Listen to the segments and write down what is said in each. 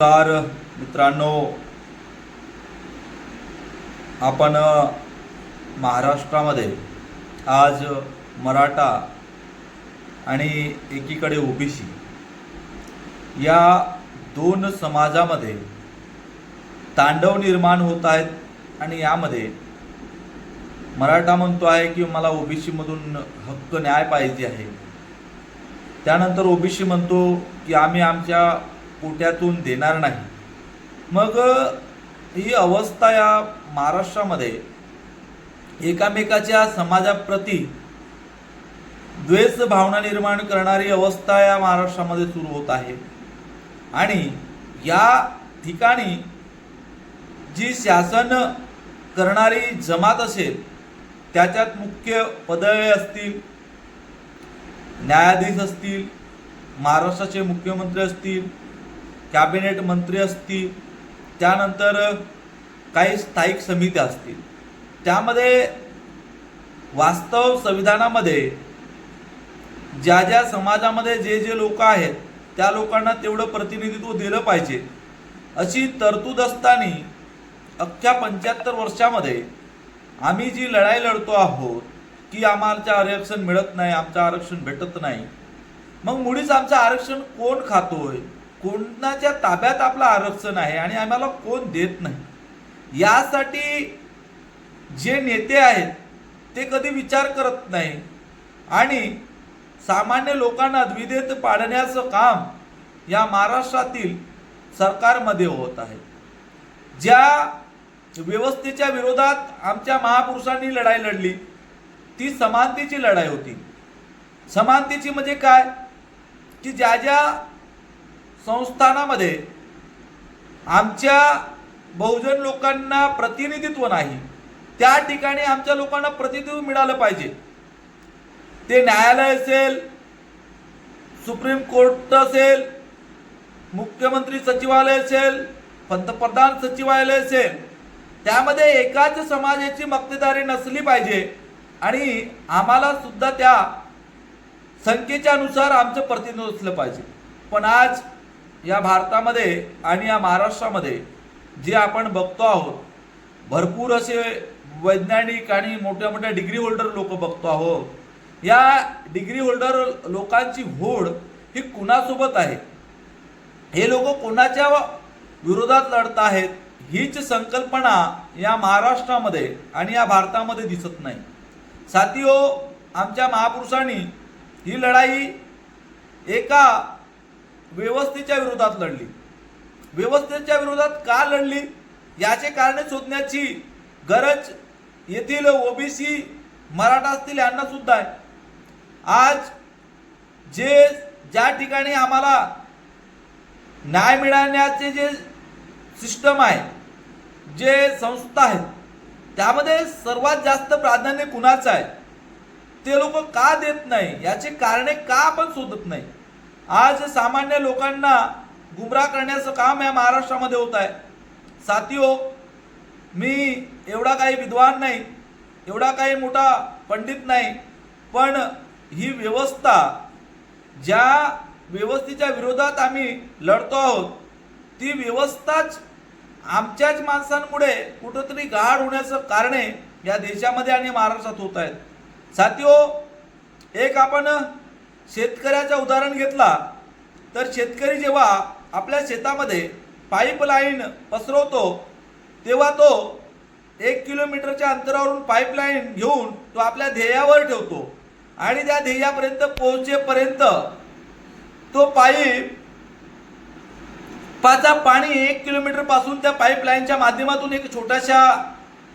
नमस्कार मित्रांनो. आपण महाराष्ट्रामध्ये आज मराठा आणि एकीकडे ओबीसी या दोन समाजामध्ये तांडव निर्माण होत आहेत आणि यामध्ये मराठा म्हणतो आहे की मला ओबीसीमधून हक्क न्याय पाहिजे आहे. त्यानंतर ओबीसी म्हणतो की आम्ही आमच्या कोट्यातून देणार नाही. मग ही अवस्था या महाराष्ट्रामध्ये एकामेकाच्या समाजाप्रती द्वेष भावना निर्माण करणारी अवस्था या महाराष्ट्रामध्ये सुरू होत आहे. आणि या ठिकाणी जी शासन करणारी जमात असेल त्याच्यात मुख्य पदवे असतील न्यायाधीश असतील महाराष्ट्राचे मुख्यमंत्री असतील कॅबिनेट मंत्री असतील त्यानंतर काही स्थायिक समित्या असतील. त्यामध्ये वास्तव संविधानामध्ये ज्या ज्या समाजामध्ये जे जे लोक आहेत त्या लोकांना तेवढं प्रतिनिधित्व दिलं पाहिजे. अशी तरतूद असताना अख्ख्या पंच्याहत्तर वर्षामध्ये आम्ही जी लढाई लढतो आहोत की आम्हाला आरक्षण मिळत नाही आमचं आरक्षण भेटत नाही. मग मुळीच आमचं आरक्षण कोण खातोय? कोणाच्या ताब्यात आपलं आरक्षण आहे आणि आम्हाला कोण देत नाही? यासाठी जे नेते आहेत ते कधी विचार करत नाही. आणि सामान्य लोकांना द्विधेत पाडण्याचं काम या महाराष्ट्रातील सरकारमध्ये होत आहे. ज्या व्यवस्थेच्या विरोधात आमच्या महापुरुषांनी लढाई लढली ती समानतेची लढाई होती. समानतेची म्हणजे काय? की ज्या ज्या संस्थानामध्ये आमच्या बहुजन लोकांना प्रतिनिधित्व नाही त्या ठिकाणी आमच्या लोकांना प्रतिनिधित्व मिळालं पाहिजे. ते न्यायालय असेल सुप्रीम कोर्ट असेल मुख्यमंत्री सचिवालय असेल पंतप्रधान सचिवालय असेल त्यामध्ये एकाच समाजाची मक्तेदारी नसली पाहिजे आणि आम्हाला सुद्धा त्या संख्येच्या अनुसार आमचं प्रतिनिधित्व असलं पाहिजे. पण आज या भारतामध्ये आणि या महाराष्ट्रामध्ये जे आपण बघतो आहोत भरपूर असे वैज्ञानिक आणि मोठ्या मोठ्या डिग्री होल्डर लोक बघतो आहोत. या डिग्री होल्डर लोकांची होड ही कुणासोबत आहे? हे लोक कोणाच्या विरोधात लढत आहेत? हीच संकल्पना या महाराष्ट्रामध्ये आणि या भारतामध्ये दिसत नाही. साथियो आमच्या महापुरुषांनी ही लढाई एका व्यवस्थेच्या विरोधात लढली. व्यवस्थेच्या विरोधात का लढली? याचे कारणे शोधण्याची गरज येथील ओबीसी मराठा असतील यांना सुद्धा आहे. आज जे ज्या ठिकाणी आम्हाला न्याय मिळण्याचे जे सिस्टम आहे जे संस्था आहेत त्यामध्ये सर्वात जास्त प्राधान्य कुणाचं आहे? ते लोक का देत नाही? याचे कारणे का आपण शोधत नाही? आज सामान्य लोकांना गुमराह करण्याचं काम या महाराष्ट्रामध्ये होत आहे. साथियो मी एवढा काही विद्वान नाही एवढा काही मोठा पंडित नाही पण ही व्यवस्था ज्या व्यवस्थेच्या विरोधात आम्ही लढतो आहोत ती व्यवस्थाच आमच्याच माणसांमुळे कुठंतरी गाढ होण्याचं कारणे या देशामध्ये आणि महाराष्ट्रात होत आहेत. साथियो एक आपण शेतकऱ्याचं उदाहरण घेतला तर शेतकरी जेव्हा आपल्या शेतामध्ये पाईपलाईन पसरवतो तेव्हा तो एक किलोमीटरच्या अंतरावरून पाईपलाईन घेऊन तो आपल्या ध्येयावर ठेवतो. आणि त्या ध्येयापर्यंत पोहोचेपर्यंत तो पाईप पाचा पाणी एक किलोमीटरपासून त्या पाईपलाईनच्या माध्यमातून एक छोट्याशा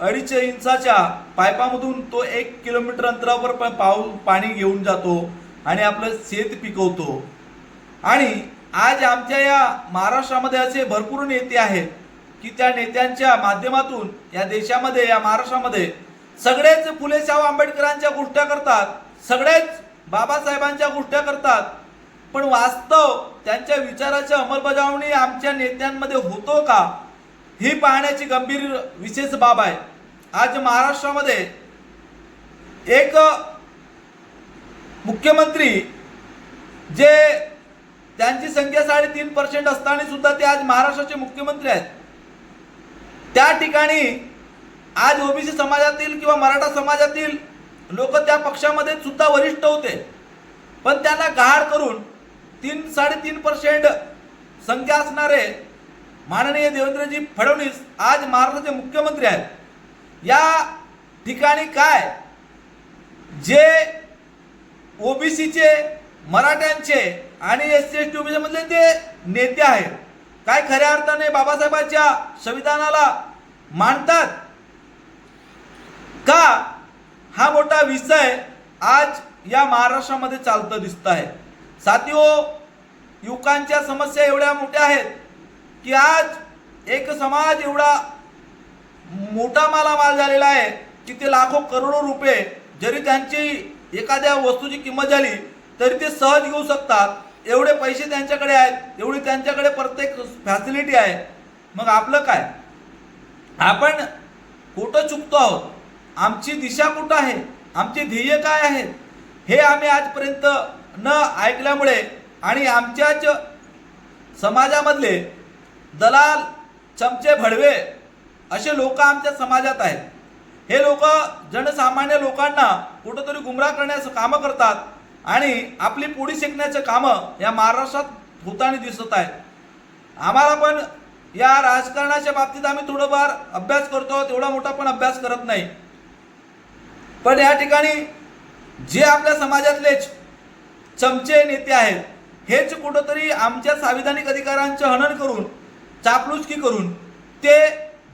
अडीच इंचाच्या पाईपामधून तो एक किलोमीटर अंतरावर प- पाऊ पाणी घेऊन जातो. आणि आपलं शेत पिकवतो. आणि आज आमच्या या महाराष्ट्रामध्ये असे भरपूर नेते आहेत की त्या नेत्यांच्या माध्यमातून या देशामध्ये या महाराष्ट्रामध्ये सगळेच फुले आंबेडकरांच्या गोष्टी करतात सगळेच बाबासाहेबांच्या गोष्टी करतात. पण वास्तव त्यांच्या विचाराची अंमलबजावणी आमच्या नेत्यांमध्ये होतो का? ही पाहण्याची गंभीर विशेष बाब आहे. आज महाराष्ट्रामध्ये एक मुख्यमंत्री जे त्यांची संख्या साडेतीन पर्सेंट असताना सुद्धा ते आज महाराष्ट्राचे मुख्यमंत्री आहेत. त्या ठिकाणी आज ओबीसी समाजातील किंवा मराठा समाजातील लोक त्या पक्षामध्ये सुद्धा वरिष्ठ होते. पण त्यांना गहाळ करून तीन साडेतीन पर्सेंट संख्या असणारे माननीय देवेंद्रजी फडणवीस आज महाराष्ट्राचे मुख्यमंत्री आहेत. या ठिकाणी काय? जे ओबीसीचे मराठ्यांचे आणि S C S T OBC मधले ते नेते आहेत. काय खऱ्या अर्थाने बाबासाहेबांच्या संविधानाला मानतात? का हा मोठा विषय आज या महाराष्ट्रामध्ये चालतं दिसत आहे साथियो युवकांच्या समस्या एवढ्या मोठ्या आहेत की आज एक समाज एवढा मोठा मालामाल झालेला आहे की ते लाखो करोडो रुपये जरी त्यांची एखाद्या वस्तूची किंमत झाली तरी ते सहज घेऊ शकतात. एवढे पैसे त्यांच्याकडे आहेत एवढी त्यांच्याकडे प्रत्येक फॅसिलिटी आहे. मग आपलं काय? आपण कुठं चुकतो आहोत. आमची दिशा कुठं आहे? आमचे ध्येय काय आहेत हे आम्ही आजपर्यंत न ऐकल्यामुळे आणि आमच्याच समाजामधले दलाल चमचे भडवे असे लोक आमच्या समाजात आहेत. हे लोक जनसामान्य लोकांना कुठंतरी गुमराह करण्याचं कामं करतात आणि आपली पोळी शेकण्याचं कामं या महाराष्ट्रात होताना दिसत आहेत. आम्हाला पण या राजकारणाच्या बाबतीत आम्ही थोडंफार अभ्यास करतो तेवढा मोठा पण अभ्यास करत नाही. पण या ठिकाणी जे आपल्या समाजातलेच चमचे नेते आहेत हेच कुठंतरी आमच्या संविधानिक अधिकारांचे हनन करून चापलुचकी करून ते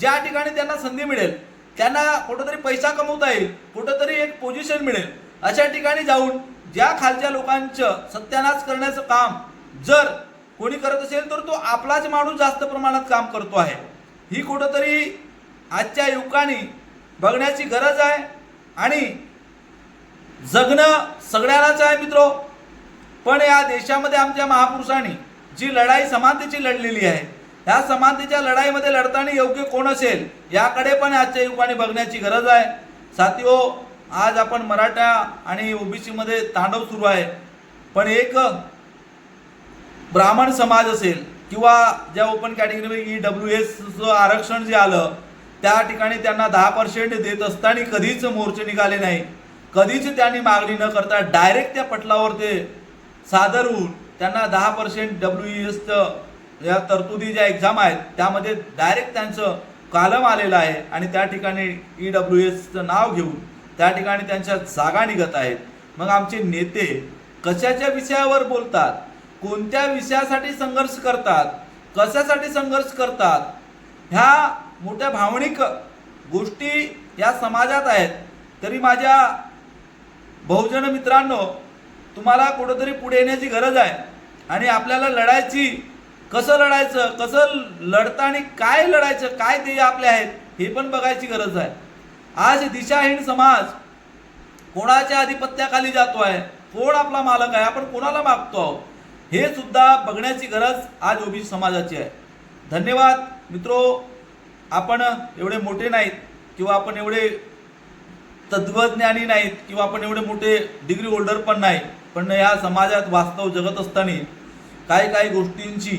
ज्या ठिकाणी त्यांना संधी मिळेल त्यांना कुठंतरी पैसा कमवता येईल कुठंतरी एक पोझिशन मिळेल. अशा ठिकाणी जाऊन ज्या खालच्या लोकांचं सत्यानाश करण्याचं काम जर कोणी करत असेल तर तो आपलाच माणूस जास्त प्रमाणात काम करतो आहे. ही कुठंतरी आजच्या युवकांनी बघण्याची गरज आहे आणि जगणं सगळ्यांनाच आहे मित्रो. पण या देशामध्ये आमच्या महापुरुषांनी जी लढाई समानतेची लढलेली आहे ह्या समानतेच्या लढाईमध्ये लढताना योग्य कोण असेल याकडे पण आजच्या युगाने बघण्याची गरज आहे. साथीओ आज आपण मराठा आणि ओबीसीमध्ये तांडव सुरू आहे. पण एक ब्राह्मण समाज असेल किंवा ज्या ओपन कॅटेगरी ई डब्ल्यू एसचं आरक्षण जे आलं त्या ठिकाणी त्यांना दहा पर्सेंट देत असताना कधीच मोर्चे निघाले नाही. कधीच त्यांनी मागणी न करता डायरेक्ट त्या पटलावर ते सादर होऊन त्यांना दहा पर्सेंट डब्ल्यू एसचं या तरतुदी ज्या एक्झाम आहेत त्यामध्ये डायरेक्ट त्यांचं कालम आलेलं आहे आणि त्या ठिकाणी ई डब्ल्यू एसचं नाव घेऊन त्या ठिकाणी त्यांच्या जागा निघत आहेत. मग आमचे नेते कशाच्या विषयावर बोलतात? कोणत्या विषयासाठी संघर्ष करतात? कशासाठी संघर्ष करतात? ह्या मोठ्या भावनिक गोष्टी या समाजात आहेत. तरी माझ्या बहुजन मित्रांनो तुम्हाला कुठंतरी पुढे येण्याची गरज आहे आणि आपल्याला लढायची कसं लढायचं कसं लढताना काय लढायचं काय ध्येय आपले आहेत हे पण बघायची गरज आहे. आज दिशाहीन समाज कोणाच्या आधिपत्याखाली जातो आहे कोण आपला मालक आहे आपण कोणाला मागतो आहोत हे सुद्धा बघण्याची गरज आज ओबीसी समाजाची आहे. धन्यवाद. मित्रो आपण एवढे मोठे नाहीत किंवा आपण एवढे तत्वज्ञानी नाहीत किंवा आपण एवढे मोठे डिग्री होल्डर पण नाही पण या समाजात वास्तव जगत असताना काही काही गोष्टींची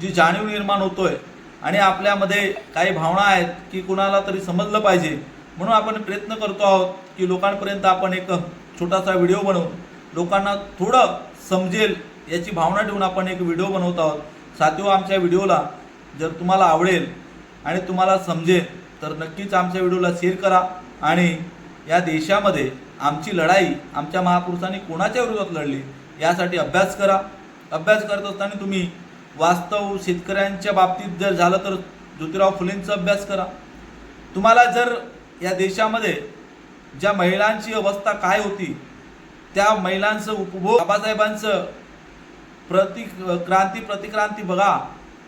जी जाणीव निर्माण होतो आहे आणि आपल्यामध्ये काही भावना आहेत की कुणाला तरी समजलं पाहिजे. म्हणून आपण प्रयत्न करतो आहोत की लोकांपर्यंत आपण एक छोटासा व्हिडिओ बनवून लोकांना थोडं समजेल याची भावना ठेवून आपण एक व्हिडिओ बनवत आहोत. साथिओ आमच्या व्हिडिओला जर तुम्हाला आवडेल आणि तुम्हाला समजेल तर नक्कीच आमच्या व्हिडिओला शेअर करा आणि या देशामध्ये आमची लढाई आमच्या महापुरुषांनी कोणाच्या विरोधात लढली यासाठी अभ्यास करा. अभ्यास करत असताना तुम्ही वास्तव शेतकऱ्यांच्या बाबतीत जर झालं तर ज्योतिराव फुलेंचा अभ्यास करा. तुम्हाला जर या देशामध्ये ज्या महिलांची अवस्था काय होती त्या महिलांचं उपभोग बाबासाहेबांचं प्रति क्रांती प्रतिक्रांती बघा.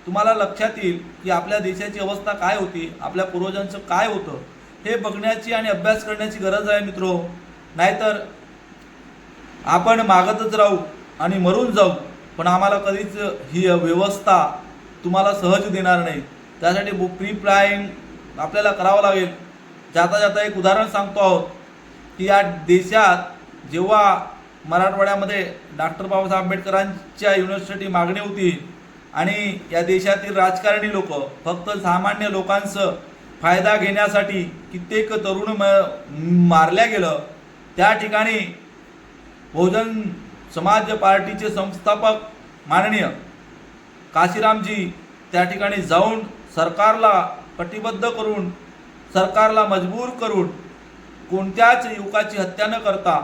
तुम्हाला लक्षात येईल की आपल्या देशाची अवस्था काय होती आपल्या पूर्वजांचं काय होतं हे बघण्याची आणि अभ्यास करण्याची गरज आहे मित्रो. नाहीतर आपण मागतच राहू आणि मरून जाऊ. पण आम्हाला कधीच ही व्यवस्था तुम्हाला सहज देणार नाही. त्यासाठी प्री प्लॅनिंग आपल्याला करावं लागेल. जाता जाता एक उदाहरण सांगतो आहोत की या देशात जेव्हा मराठवाड्यामध्ये डॉक्टर बाबासाहेब आंबेडकरांच्या युनिव्हर्सिटी मागणी होती आणि या देशातील राजकारणी लोक फक्त सामान्य लोकांचं फायदा घेण्यासाठी कित्येक तरुण म मारल्या गेलं त्या ठिकाणी बहुजन समाज पार्टीचे संस्थापक माननीय काशीरामजी त्या ठिकाणी जाऊन सरकारला कटिबद्ध करून सरकारला मजबूर करून कोणत्याच युवकाची हत्या न करता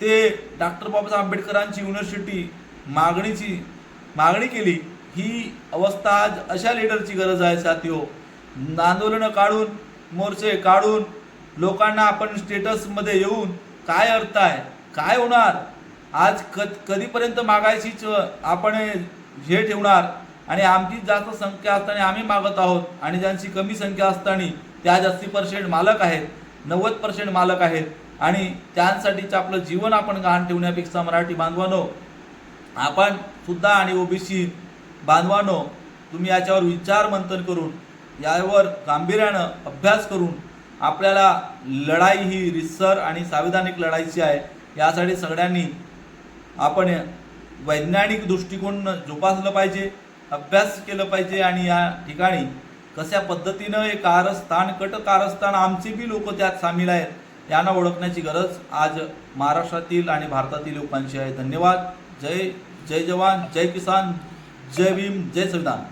ते डॉक्टर बाबासाहेब आंबेडकरांची युनिव्हर्सिटी मागणीची मागणी केली. ही अवस्था आज अशा लीडरची गरज आहे साथियो. आंदोलनं काढून मोर्चे काढून लोकांना आपण स्टेटसमध्ये येऊन काय अर्थ आहे काय होणार? आज क कधीपर्यंत मागायचीच आपण हे ठेवणार आणि आमची जास्त संख्या असताना आम्ही मागत आहोत आणि ज्यांची कमी संख्या असताना त्या जास्ती पर्सेंट मालक आहेत नव्वद पर्सेंट मालक आहेत आणि त्यांसाठीचं आपलं जीवन आपण गहाण ठेवण्यापेक्षा मराठी बांधवानो आपण सुद्धा आणि ओबीसी बांधवानो तुम्ही याच्यावर विचार मंथन करून यावर गांभीर्यानं अभ्यास करून आपल्याला लढाई ही रिसर आणि संविधानिक लढाईची आहे यासाठी सगळ्यांनी आपण वैज्ञानिक दृष्टिकोन जोपासलं पाहिजे अभ्यास केलं पाहिजे आणि या ठिकाणी कशा पद्धतीनं हे कारस्थान कट कारस्थान आमचे बी लोक त्यात सामील आहेत यांना ओळखण्याची गरज आज महाराष्ट्रातील आणि भारतातील लोकांची आहे. धन्यवाद. जय जय जवान जय किसान जय भीम जय संविधान.